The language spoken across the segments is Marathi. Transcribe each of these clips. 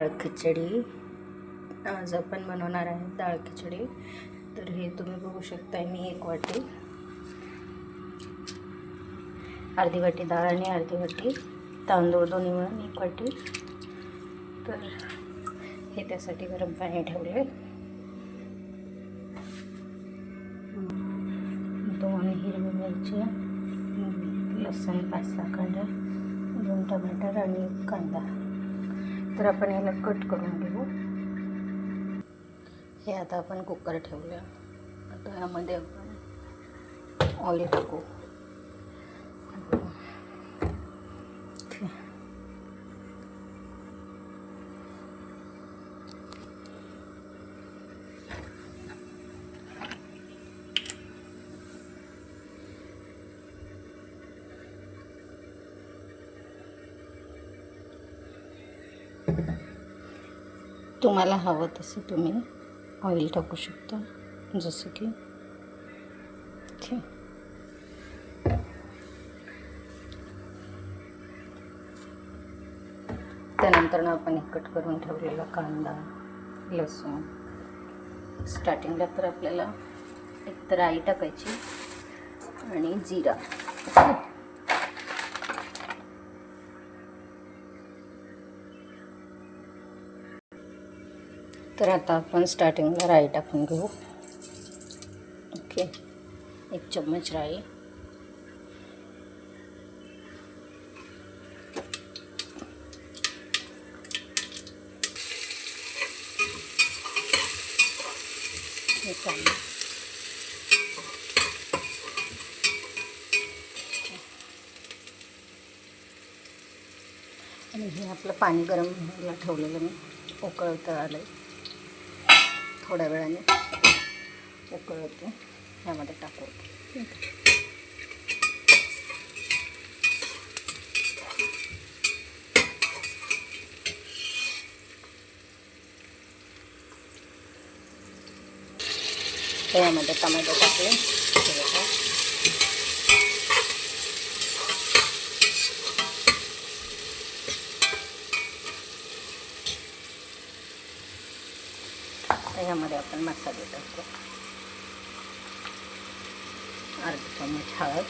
डाळ खिचडी. आज आपण बनवणार आहे डाळ खिचडी. तर हे तुम्ही बघू शकताय मी एक वाटी. अर्धी वाटी डाळ आणि अर्धी वाटी तांदूळ दोन्ही मिळून एक वाटी. तर हे त्यासाठी गरम पाणी ठेवले दोन हिरवी मिरची लसूण पाच सहा कांदा दोन टमाटर आणि कांदा. तर आपण याला कट करून घेऊ. हे आता आपण कुकर ठेवलं आता यामध्ये आपण ऑइल टाकू. तुम्हाला हवं तसं तुम्ही ऑइल टाकू शकता जसं की ठीक. त्यानंतर आपण कट करून ठेवलेला कांदा लसूण. स्टार्टिंगला तर आपल्याला एक राई आई टाकायची आणि जिरा. तर आता आपण स्टार्टिंगला राई टाकून घेऊ. ओके. एक चम्मच राई. हे आणि हे आपलं पाणी गरम व्हायला ठेवलेलं मी. उकळतं आलं आहे थोड्या वेळाने उकळवते ह्यामध्ये टाकू त्यामध्ये टमॅटो टाकले आपण मसाले टाकतो. अर्धा चम्मच हळद.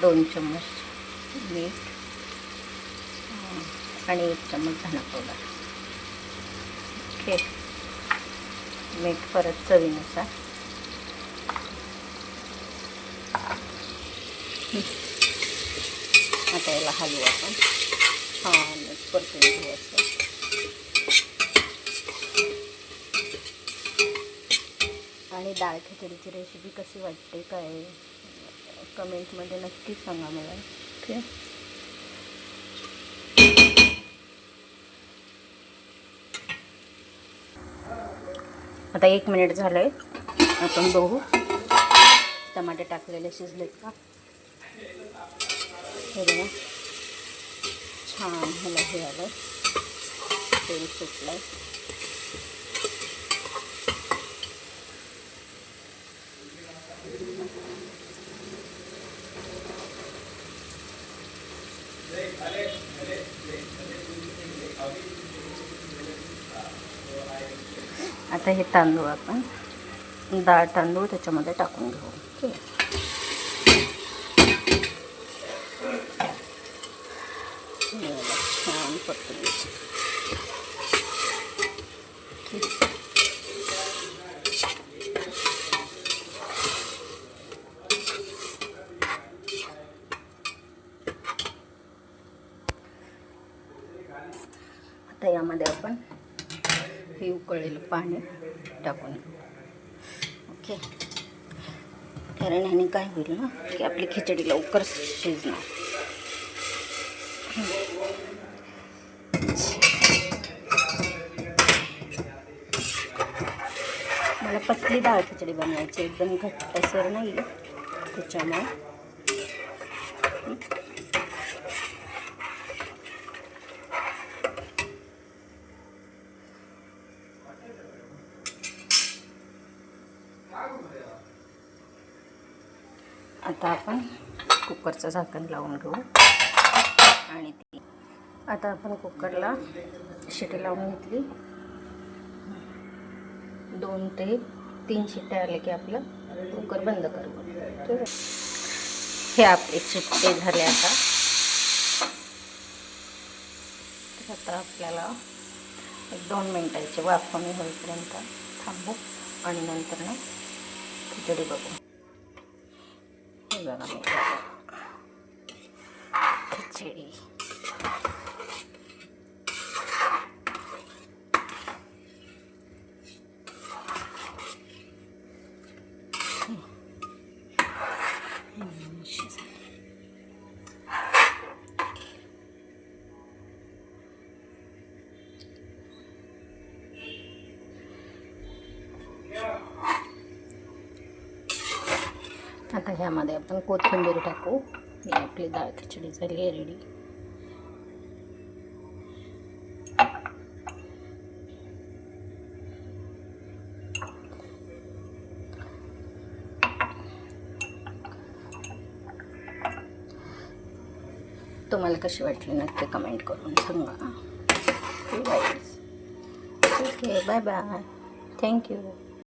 दोन चम्मच मीठ. आणि एक चम्मच धना पावडर. ओके. मीठ परत चवीनुसार. आता याला हलवू आपण. हां परतून घेऊ असं आणि डाळ खिचडीची रेसिपी कशी वाटते काय? कमेंटमध्ये नक्कीच सांगा मला. ओके आता एक मिनिट झालं आहे आपण बघू. टमाटे टाकलेले शिजलेत का? हे बघा. छान ह्याला हे आलं तेल सुटलं आहे आता हे तांदूळ आपण डाळ तांदूळ त्याच्यामध्ये टाकून घेऊ ओके आहे छान परतून ठीक. आता यामध्ये आपण. हे उकळलेलं पाणी टाकून. ओके. कारण ह्याने काय होईल ना की आपली खिचडी लवकर शिजणार. मला पतली डाळ खिचडी बनवायची एकदम घट्टसर नाही त्याच्यामुळे. आता आपण कुकरचं झाकण लावून घेऊ. आणि ती आता आपण कुकरला शिटी लावून घेतली. दोन ते तीन शिट्या आले की आपलं कुकर बंद करू. ठीक आहे हे आपले शिट्टे झाले आता. तर आता आपल्याला एक दोन मिनटाचे वाफ कमी होईपर्यंत थांबू आणि नंतर ना खिचडी बघू. हे बघा मी खिचडी आता ह्यामध्ये आपण कोथिंबीर टाकू. ही आपली डाळ खिचडी झाली आहे रेडी तुम्हाला कशी वाटली नक्की कमेंट करून सांगा. ठीक बाय बाय थँक्यू